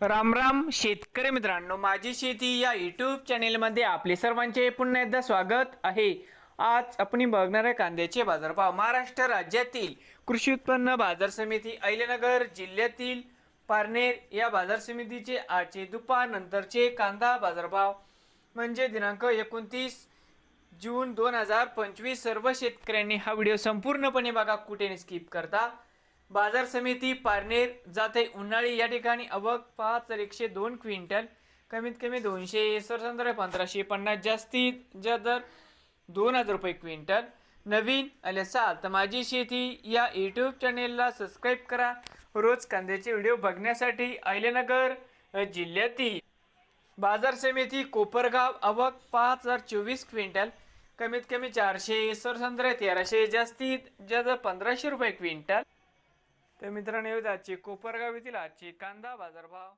राम राम शेतकरी मित्रांनो माझी शेती या यूट्यूब चॅनेलमध्ये आपले सर्वांचे पुन्हा एकदा स्वागत आहे. आज आपण बघणार आहे कांद्याचे बाजारभाव महाराष्ट्र राज्यातील कृषी उत्पन्न बाजार समिती अहिल्यानगर जिल्ह्यातील पारनेर या बाजार समितीचे आजचे दुपारनंतरचे कांदा बाजारभाव म्हणजे दिनांक एकोणतीस जून दोन हजार पंचवीस सर्व शेतकऱ्यांनी हा व्हिडिओ संपूर्णपणे बघा कुठे स्किप करता. बाजार समिती पारनेर जाते उन्हाळी या ठिकाणी अवक पाच एकशे दोन क्विंटल. कमीत कमी दोनशे सरसंद्र पंधराशे पन्नास जास्तीत ज्या दर दोन हजार रुपये क्विंटल. नवीन आले असाल तर माझी शेती या यूट्यूब चॅनेलला सबस्क्राईब करा. रोज कांद्याचे व्हिडिओ बघण्यासाठी अहिलेनगर जिल्ह्यातील बाजार समिती कोपरगाव अवक पाच हजार चोवीस क्विंटल. कमीत कमी चारशे सरसंद्र तेराशे जास्तीत ज्या दर पंधराशे रुपये क्विंटल. तर मित्रांनो येऊ आजचे कोपरगाव येथील आजचे कांदा बाजारभाव.